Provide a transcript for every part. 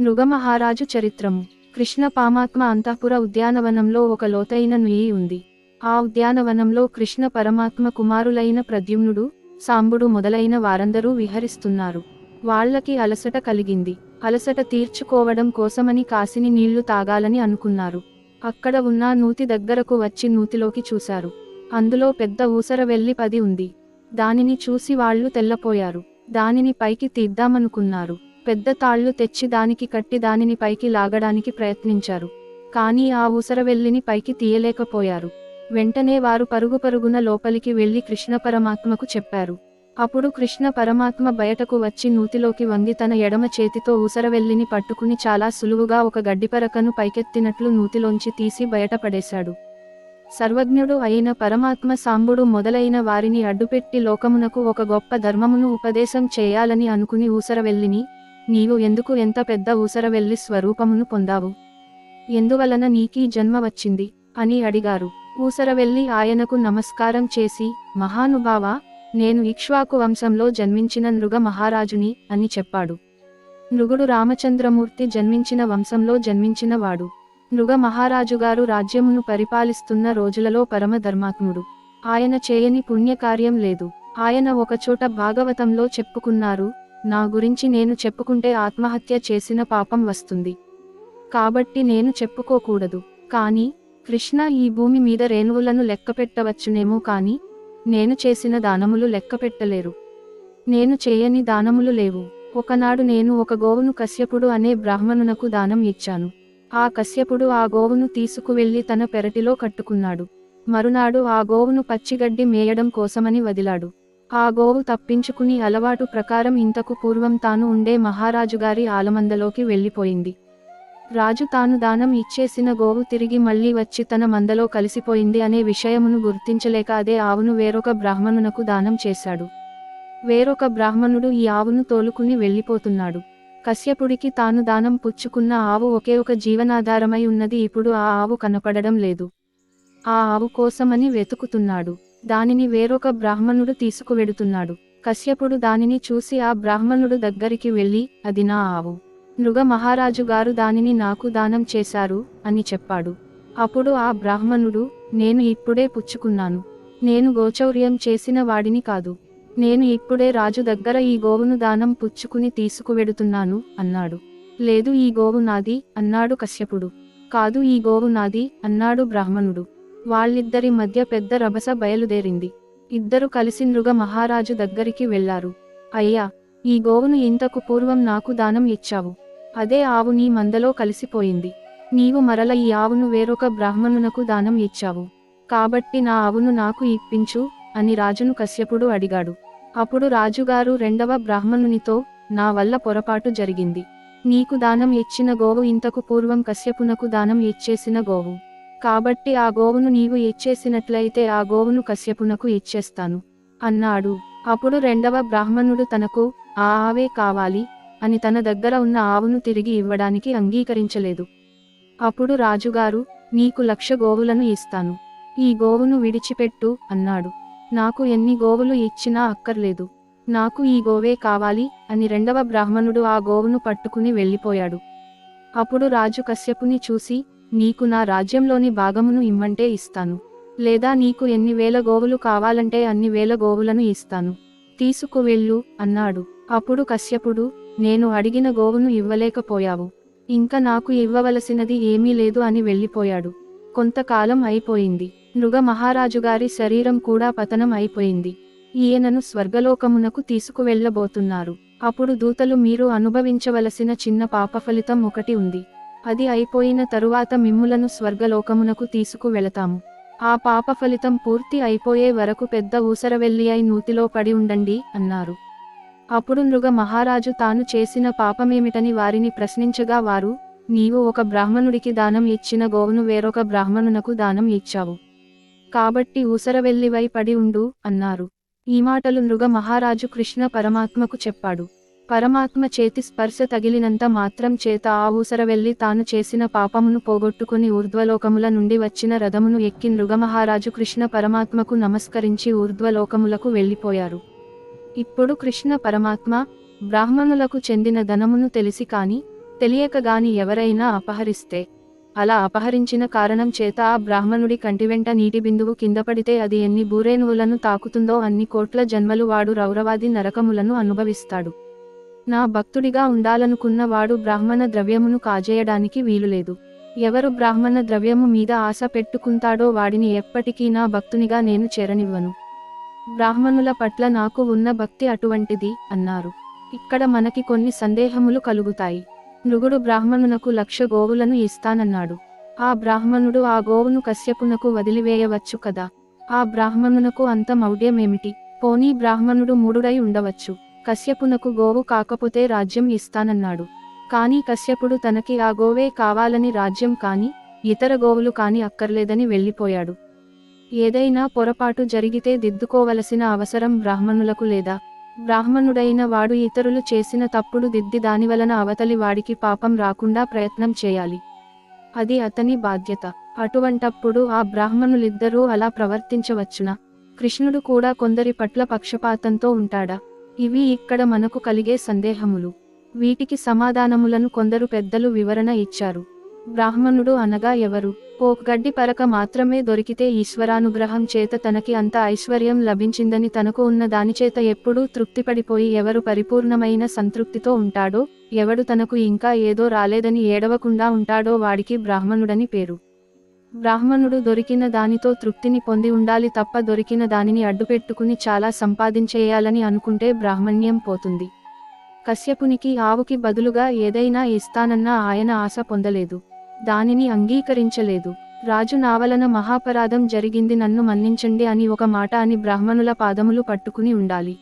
మృగమహారాజు చరిత్రము. కృష్ణ పామాత్మ అంతఃపుర ఉద్యానవనంలో ఒక లోతైన నుయ్యి ఉంది. ఆ ఉద్యానవనంలో కృష్ణ పరమాత్మ కుమారులైన ప్రద్యుమ్నుడు సాంబుడు మొదలైన వారందరూ విహరిస్తున్నారు. వాళ్ళకి అలసట కలిగింది. అలసట తీర్చుకోవడం కోసమని కాసిని నీళ్ళు తాగాలని అనుకున్నారు. అక్కడ ఉన్న నూతి దగ్గరకు వచ్చి నూతిలోకి చూశారు. అందులో పెద్ద ఊసర వెళ్ళి పది ఉంది. దానిని చూసి వాళ్ళు తెల్లపోయారు. దానిని పైకి తీద్దామనుకున్నారు. పెద్ద తాళ్ళు తెచ్చి దానికి కట్టి దానిని పైకి లాగడానికి ప్రయత్నించారు. కానీ ఆ ఊసరవెల్లిని పైకి తీయలేకపోయారు. వెంటనే వారు పరుగు పరుగున లోపలికి వెళ్ళి కృష్ణ పరమాత్మకు చెప్పారు. అప్పుడు కృష్ణ పరమాత్మ బయటకు వచ్చి నూతిలోకి వంగి తన ఎడమ చేతితో ఊసరవెల్లిని పట్టుకుని చాలా సులువుగా ఒక గడ్డిపరకను పైకెత్తినట్లు నూతిలోంచి తీసి బయటపడేశాడు. సర్వజ్ఞుడు అయిన పరమాత్మ సాంబుడు మొదలైన వారిని అడ్డుపెట్టి లోకమునకు ఒక గొప్ప ధర్మమును ఉపదేశం చేయాలని అనుకుని ఊసరవెల్లిని నీవు ఎందుకు ఎంత పెద్ద ఊసరవెల్లి స్వరూపమును పొందావు? ఎందువలన నీకీ జన్మ వచ్చింది? అని అడిగారు. ఊసరవెల్లి ఆయనకు నమస్కారం చేసి మహానుభావా నేను ఇక్ష్వాకు వంశంలో జన్మించిన నృగ మహారాజుని అని చెప్పాడు. నృగుడు రామచంద్రమూర్తి జన్మించిన వంశంలో జన్మించినవాడు నృగ మహారాజుగారు రాజ్యమును పరిపాలిస్తున్న రోజులలో పరమ ధర్మాత్ముడు ఆయన చేయని పుణ్యకార్యం లేదు. ఆయన ఒకచోట భాగవతంలో చెప్పుకున్నారు నా గురించి నేను చెప్పుకుంటే ఆత్మహత్య చేసిన పాపం వస్తుంది. కాబట్టి నేను చెప్పుకోకూడదు. కానీ కృష్ణ ఈ భూమి మీద రేణువులను లెక్కపెట్టవచ్చునేమో కానీ నేను చేసిన దానములు లెక్కపెట్టలేరు. నేను చేయని దానములు లేవు. ఒకనాడు నేను ఒక గోవును కశ్యపుడు అనే బ్రాహ్మణునకు దానం ఇచ్చాను. ఆ కశ్యపుడు ఆ గోవును తీసుకువెళ్ళి తన పెరటిలో కట్టుకున్నాడు. మరునాడు ఆ గోవును పచ్చిగడ్డి మేయడం కోసమని వదిలాడు. ఆ గోవు తప్పించుకుని అలవాటు ప్రకారం ఇంతకు పూర్వం తాను ఉండే మహారాజుగారి ఆలమందలోకి వెళ్ళిపోయింది. రాజు తాను దానం ఇచ్చేసిన గోవు తిరిగి మళ్ళీ వచ్చి తన మందలో కలిసిపోయింది అనే విషయమును గుర్తించలేక అదే ఆవును వేరొక బ్రాహ్మణునకు దానం చేశాడు. వేరొక బ్రాహ్మణుడు ఈ ఆవును తోలుకుని వెళ్ళిపోతున్నాడు. కశ్యపుడికి తాను దానం పుచ్చుకున్న ఆవు ఒకే ఒక జీవనాధారమై ఉన్నది ఇప్పుడు ఆ ఆవు కనపడడం లేదు. ఆ ఆవు కోసమని వెతుకుతున్నాడు. దానిని వేరొక బ్రాహ్మణుడు తీసుకువెడుతున్నాడు. కశ్యపుడు దానిని చూసి ఆ బ్రాహ్మణుడు దగ్గరికి వెళ్ళి అది నా ఆవు. మృగ మహారాజు గారు దానిని నాకు దానం చేశారు అని చెప్పాడు. అప్పుడు ఆ బ్రాహ్మణుడు నేను ఇప్పుడే పుచ్చుకున్నాను. నేను గోచౌర్యం చేసిన వాడిని కాదు. నేను ఇప్పుడే రాజు దగ్గర ఈ గోవును దానం పుచ్చుకుని తీసుకువెడుతున్నాను అన్నాడు. లేదు ఈ గోవు నాది అన్నాడు కశ్యపుడు. కాదు ఈ గోవు నాది అన్నాడు బ్రాహ్మణుడు. వాళ్ళిద్దరి మధ్య పెద్ద రభస బయలుదేరింది. ఇద్దరు కలిసి నృగ మహారాజు దగ్గరికి వెళ్ళారు అయ్యా ఈ గోవును ఇంతకు పూర్వం నాకు దానం ఇచ్చావు. అదే ఆవు నీ మందలో కలిసిపోయింది. నీవు మరల ఈ ఆవును వేరొక బ్రాహ్మణునకు దానం ఇచ్చావు. కాబట్టి నా ఆవును నాకు ఇప్పించు అని రాజును కశ్యపుడు అడిగాడు. అప్పుడు రాజుగారు రెండవ బ్రాహ్మణునితో నా వల్ల పొరపాటు జరిగింది. నీకు దానం ఇచ్చిన గోవు ఇంతకు పూర్వం కశ్యపునకు దానం ఇచ్చేసిన గోవు. కాబట్టి ఆ గోవును నీవు ఇచ్చేసినట్లయితే ఆ గోవును కశ్యపునకు ఇచ్చేస్తాను. అన్నాడు. అప్పుడు రెండవ బ్రాహ్మణుడు తనకు ఆ ఆవే కావాలి అని తన దగ్గర ఉన్న ఆవును తిరిగి ఇవ్వడానికి అంగీకరించలేదు. అప్పుడు రాజుగారు నీకు లక్ష గోవులను ఇస్తాను. ఈ గోవును విడిచిపెట్టు అన్నాడు. నాకు ఎన్ని గోవులు ఇచ్చినా అక్కర్లేదు. నాకు ఈ గోవే కావాలి అని రెండవ బ్రాహ్మణుడు ఆ గోవును పట్టుకుని వెళ్ళిపోయాడు. అప్పుడు రాజు కశ్యపుని చూసి నీకు నా రాజ్యంలోని భాగమును ఇమ్మంటే ఇస్తాను. లేదా నీకు ఎన్ని వేల గోవులు కావాలంటే అన్ని వేల గోవులను ఇస్తాను. తీసుకువెళ్ళు అన్నాడు. అప్పుడు కశ్యపుడు నేను అడిగిన గోవును ఇవ్వలేకపోయావు. ఇంకా నాకు ఇవ్వవలసినది ఏమీ లేదు అని వెళ్ళిపోయాడు. కొంతకాలం అయిపోయింది. నృగ మహారాజుగారి శరీరం కూడా పతనం అయిపోయింది. ఈయనను స్వర్గలోకమునకు తీసుకువెళ్ళబోతున్నారు అప్పుడు దూతలు మీరు అనుభవించవలసిన చిన్న పాప ఫలితం ఒకటి ఉంది. అది అయిపోయిన తరువాత మిమ్ములను స్వర్గలోకమునకు తీసుకువెళతాము ఆ పాప ఫలితం పూర్తి అయిపోయే వరకు పెద్ద ఊసరవెల్లి అయి నూతిలో పడి ఉండండి అన్నారు. అప్పుడు నృగ మహారాజు తాను చేసిన పాపమేమిటని వారిని ప్రశ్నించగా వారు నీవు ఒక బ్రాహ్మణుడికి దానం ఇచ్చిన గోవును వేరొక బ్రాహ్మణునకు దానం ఇచ్చావు. కాబట్టి ఊసరవెల్లివై పడి ఉండు అన్నారు. ఈ మాటలు నృగ మహారాజు కృష్ణ పరమాత్మకు చెప్పాడు. పరమాత్మ చేతి స్పర్శ తగిలినంత మాత్రం చేత ఆ ఊసరవెల్లి తాను చేసిన పాపమును పోగొట్టుకుని ఊర్ధ్వలోకముల నుండి వచ్చిన రథమును ఎక్కి నృగమహారాజు కృష్ణ పరమాత్మకు నమస్కరించి ఊర్ధ్వలోకములకు వెళ్ళిపోయారు. ఇప్పుడు కృష్ణ పరమాత్మ బ్రాహ్మణులకు చెందిన ధనమును తెలిసి కాని తెలియకగాని ఎవరైనా అపహరిస్తే అలా అపహరించిన కారణం చేత ఆ బ్రాహ్మణుడి కంటివెంట నీటి బిందువు కింద పడితే అది ఎన్ని బూరేణువులను తాకుతుందో అన్ని కోట్ల జన్మలు వాడు రౌరవాది నరకములను అనుభవిస్తాడు. నా భక్తుడిగా ఉండాలనుకున్న వాడు బ్రాహ్మణ ద్రవ్యమును కాజేయడానికి వీలులేదు. ఎవరు బ్రాహ్మణ ద్రవ్యము మీద ఆశ పెట్టుకుంటాడో వాడిని ఎప్పటికీ నా భక్తునిగా నేను చేరనివ్వను. బ్రాహ్మణుల పట్ల నాకు ఉన్న భక్తి అటువంటిది అన్నారు. ఇక్కడ మనకి కొన్ని సందేహములు కలుగుతాయి. నృగుడు బ్రాహ్మణునకు లక్ష గోవులను ఇస్తానన్నాడు. ఆ బ్రాహ్మణుడు ఆ గోవును కశ్యపునకు వదిలివేయవచ్చు కదా? ఆ బ్రాహ్మణునకు అంత మౌఢ్యమేమిటి? పోనీ బ్రాహ్మణుడు మూడుడై ఉండవచ్చు. కశ్యపునకు గోవు కాకపోతే రాజ్యం ఇస్తానన్నాడు. కానీ కశ్యపుడు తనకి ఆ గోవే కావాలని రాజ్యం కాని ఇతర గోవులు కాని అక్కర్లేదని వెళ్ళిపోయాడు. ఏదైనా పొరపాటు జరిగితే దిద్దుకోవలసిన అవసరం బ్రాహ్మణులకు లేదా బ్రాహ్మణుడైన వాడు ఇతరులు చేసిన తప్పుడు దిద్ది దానివలన అవతలి వాడికి పాపం రాకుండా ప్రయత్నం చేయాలి. అది అతని బాధ్యత. అటువంటప్పుడు ఆ బ్రాహ్మణులిద్దరూ అలా ప్రవర్తించవచ్చునా? కృష్ణుడు కూడా కొందరి పట్ల పక్షపాతంతో ఉంటాడా? ఇవి ఇక్కడ మనకు కలిగే సందేహములు. వీటికి సమాధానములను కొందరు పెద్దలు వివరణ ఇచ్చారు. బ్రాహ్మణుడు అనగా ఎవరు? ఓ గడ్డి పరక మాత్రమే దొరికితే ఈశ్వరానుగ్రహం చేత తనకి అంత ఐశ్వర్యం లభించిందని తనకు ఉన్న దానిచేత ఎప్పుడూ తృప్తిపడిపోయి ఎవరు పరిపూర్ణమైన సంతృప్తితో ఉంటాడో ఎవడు తనకు ఇంకా ఏదో రాలేదని ఏడవకుండా ఉంటాడో వాడికి బ్రాహ్మణుడని పేరు. బ్రాహ్మణుడు దొరికిన దానితో తృప్తిని పొంది ఉండాలి తప్ప దొరికిన దానిని అడ్డుపెట్టుకుని చాలా సంపాదించేయాలని అనుకుంటే బ్రాహ్మణ్యం పోతుంది. కశ్యపునికి ఆవుకి బదులుగా ఏదైనా ఇస్తానన్నా ఆయన ఆశ పొందలేదు. దానిని అంగీకరించలేదు. రాజు నావలన మహాపరాధం జరిగింది నన్ను మన్నించండి అని ఒక మాట అని బ్రాహ్మణుల పాదములు పట్టుకుని ఉండాలి.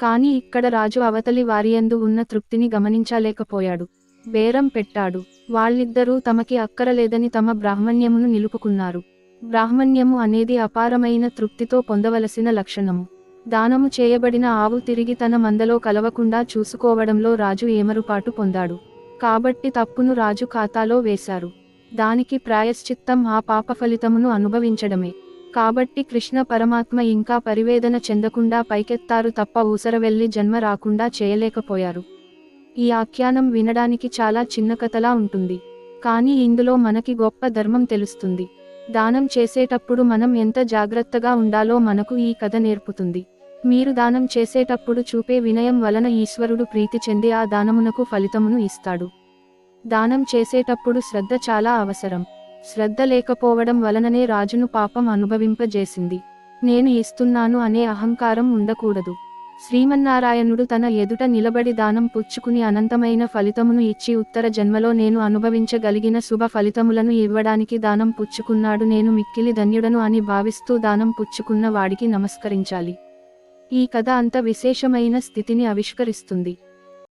కానీ ఇక్కడ రాజు అవతలి వారియందు ఉన్న తృప్తిని గమనించలేకపోయాడు. బేరం పెట్టాడు. వాళ్ళిద్దరూ తమకి అక్కరలేదని తమ బ్రాహ్మణ్యమును నిలుపుకున్నారు. బ్రాహ్మణ్యము అనేది అపారమైన తృప్తితో పొందవలసిన లక్షణము. దానము చేయబడిన ఆవు తిరిగి తన మందలో కలవకుండా చూసుకోవడంలో రాజు ఏమరుపాటు పొందాడు. కాబట్టి తప్పును రాజు ఖాతాలో వేశారు. దానికి ప్రాయశ్చిత్తం ఆ పాప ఫలితమును అనుభవించడమే. కాబట్టి కృష్ణ పరమాత్మ ఇంకా పరివేదన చెందకుండా పైకెత్తారు తప్ప ఊసరవెల్లి జన్మ రాకుండా చేయలేకపోయారు. ఈ ఆఖ్యానం వినడానికి చాలా చిన్న కథలా ఉంటుంది. కానీ ఇందులో మనకి గొప్ప ధర్మం తెలుస్తుంది. దానం చేసేటప్పుడు మనం ఎంత జాగ్రత్తగా ఉండాలో మనకు ఈ కథ నేర్పుతుంది. మీరు దానం చేసేటప్పుడు చూపే వినయం వలన ఈశ్వరుడు ప్రీతి చెంది ఆ దానమునకు ఫలితమును ఇస్తాడు. దానం చేసేటప్పుడు శ్రద్ధ చాలా అవసరం. శ్రద్ధ లేకపోవడం వలననే రాజును పాపం అనుభవింపజేసింది. నేను ఇస్తున్నాను అనే అహంకారం ఉండకూడదు. శ్రీమన్నారాయణుడు తన ఎదుట నిలబడి దానం పుచ్చుకుని అనంతమైన ఫలితమును ఇచ్చి ఉత్తర జన్మలో నేను అనుభవించగలిగిన శుభ ఫలితములను ఇవ్వడానికి దానం పుచ్చుకున్నాడు. నేను మిక్కిలి ధన్యుడను అని భావిస్తూ దానం పుచ్చుకున్న వాడికి నమస్కరించాలి. ఈ కథ అంత విశేషమైన స్థితిని ఆవిష్కరిస్తుంది.